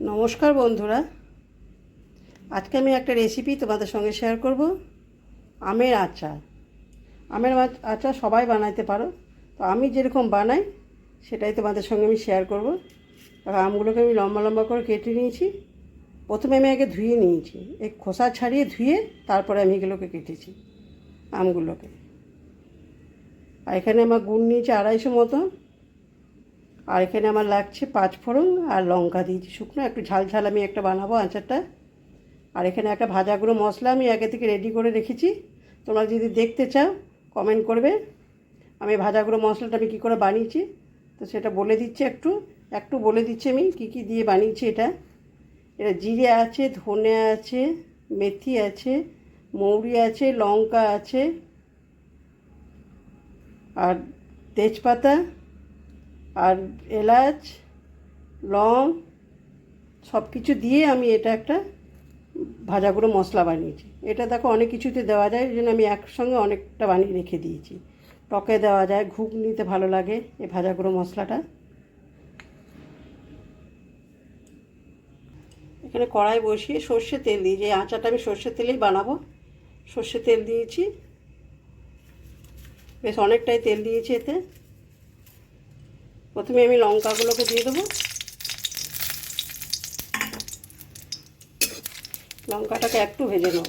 নমস্কার বন্ধুরা। আজকে আমি একটা রেসিপি তোমাদের সঙ্গে শেয়ার করব। আমের আচার। আমের আচ- আচার সবাই বানাইতে পারো। তো আমি যেরকম বানাই, সেটাই তোমাদের সঙ্গে আমি শেয়ার করব। আর আমগুলোকে আমি লম্বা লম্বা করে কেটে নিয়েছি। প্রথমে আমি আগে ধুয়ে নিয়েছি। এই খোসা ছাড়িয়ে ধুয়ে তারপরে আমি এগুলোকে কেটেছি, আমগুলোকে। আর এখানে আমার গুড় নিয়েছি আড়াইশো মতো। আর এখানে আমার লাগছে পাঁচ ফোড়ন আর লঙ্কা দিয়েছি শুকনো। একটু ঝাল ঝাল আমি একটা বানাবো আচারটা। আর এখানে একটা ভাজা গুঁড়ো মশলা আমি আগে থেকে রেডি করে রেখেছি। তোমরা যদি দেখতে চাও কমেন্ট করবে। আমি ভাজা গুঁড়ো মশলাটা আমি কী করে বানিয়েছি, তো সেটা বলে দিচ্ছি একটু। একটু বলে দিচ্ছি আমি কী কী দিয়ে বানিয়েছি এটা। এটা জিরে আছে, ধনে আছে, মেথি আছে, মৌরি আছে, লঙ্কা আছে। আর তেজপাতা আর এলাচ, লং সব কিছু দিয়ে আমি এটা একটা ভাজা গুঁড়ো মশলা বানিয়েছি। এটা দেখো অনেক কিছুতে দেওয়া যায় ওই জন্য আমি একসঙ্গে অনেকটা বানিয়ে রেখে দিয়েছি। টকে দেওয়া যায়, ঘুগনিতে ভালো লাগে এই ভাজা গুঁড়ো মশলাটা। এখানে কড়াই বসিয়ে সর্ষে তেল দিয়েছি। এই আচাটা আমি সর্ষে তেলেই বানাবো। সর্ষে তেল দিয়েছি। বেশ অনেকটাই তেল দিয়েছি এতে। প্রথমে আমি লঙ্কাগুলোকে দিয়ে দেবো। লঙ্কাটাকে একটু ভেজে নেব।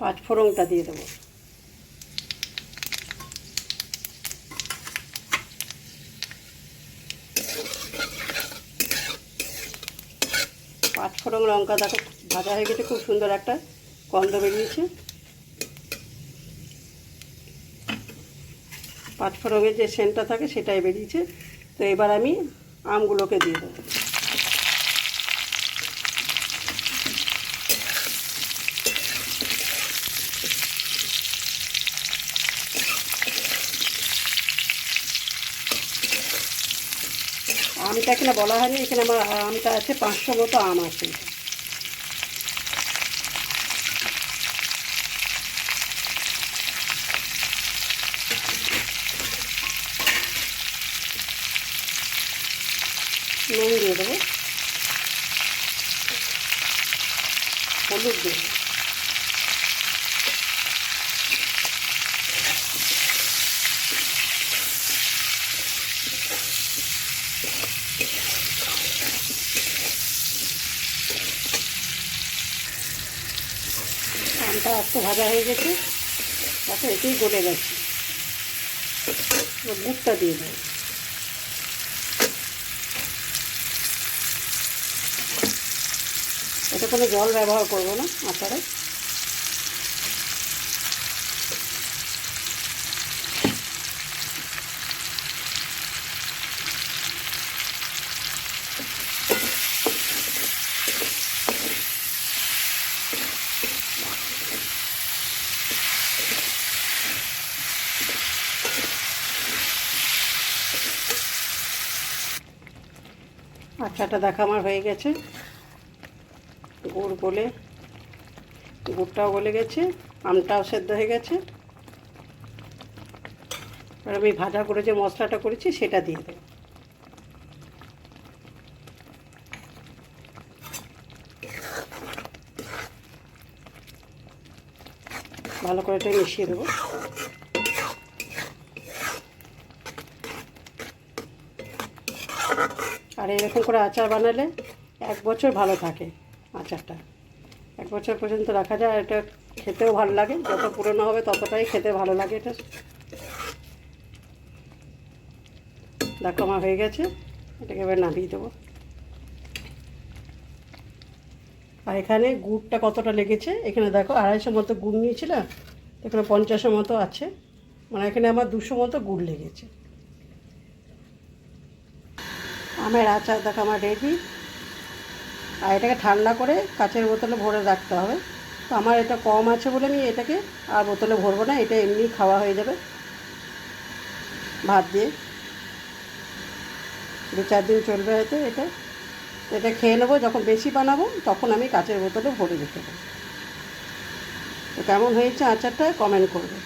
পাঁচ ফোড়নটা দিয়ে দেবো। পাঁচ ফোড়ন লঙ্কা দেখো, ভাজা হয়ে গেছে, খুব সুন্দর একটা গন্ধ বেরিয়েছে। পাঁচ ফোড়নের যে সেন্টটা থাকে সেটাই বেরিয়েছে। তো এবার আমি আমগুলোকে দিয়ে দেবো। আমটা এখানে বলা হয়নি, এখানে আমার আমটা আছে, পাঁচশো মতো আম আছে। নুন দিয়ে দেবো। হলুদ দিয়ে একটু ভাজা হয়ে গেছে তারপর এতেই গলে গেছে। গুড়টা দিয়ে দেবো। এটা কোনো জল ব্যবহার করব না আচারে। আচাটা দেখা আমার হয়ে গেছে। গুড় গলে, গুড়টাও গলে গেছে, আমটাও সেদ্ধ হয়ে গেছে। এবার আমি ভাজা করে যে মশলাটা করেছি, সেটা দিয়ে দেবো। ভালো করে এটা মিশিয়ে দেবো। আর এরকম করে আচার বানালে এক বছর ভালো থাকে আচারটা। এক বছর পর্যন্ত রাখা যায়, এটা খেতেও ভালো লাগে, যত পুরনো হবে ততটাই খেতে ভালো লাগে এটা। দেখো আমার হয়ে গেছে, এটাকে এবার নামিয়ে দেবো। আর এখানে গুড়টা কতটা লেগেছে, এখানে দেখো আড়াইশো মতো গুড় নিয়েছিলাম এখানে পঞ্চাশের মতো আছে মানে এখানে আমার দুশো মতো গুড় লেগেছে। আমের আচার দেখো আমার রেডি। আর এটাকে ঠান্ডা করে কাচের বোতলে ভরে রাখতে হবে। তো আমার এটা কম আছে বলে আমি এটাকে আর বোতলে ভরবো না, এটা এমনি খাওয়া হয়ে যাবে। ভাত দিয়ে। দু চার দিন চলবে হয়তো এটা। এটা খেয়ে নেব, যখন বেশি বানাবো তখন আমি কাচের বোতলে ভরে রেখে দেবো। তো কেমন হয়েছে আচারটা কমেন্ট করবে।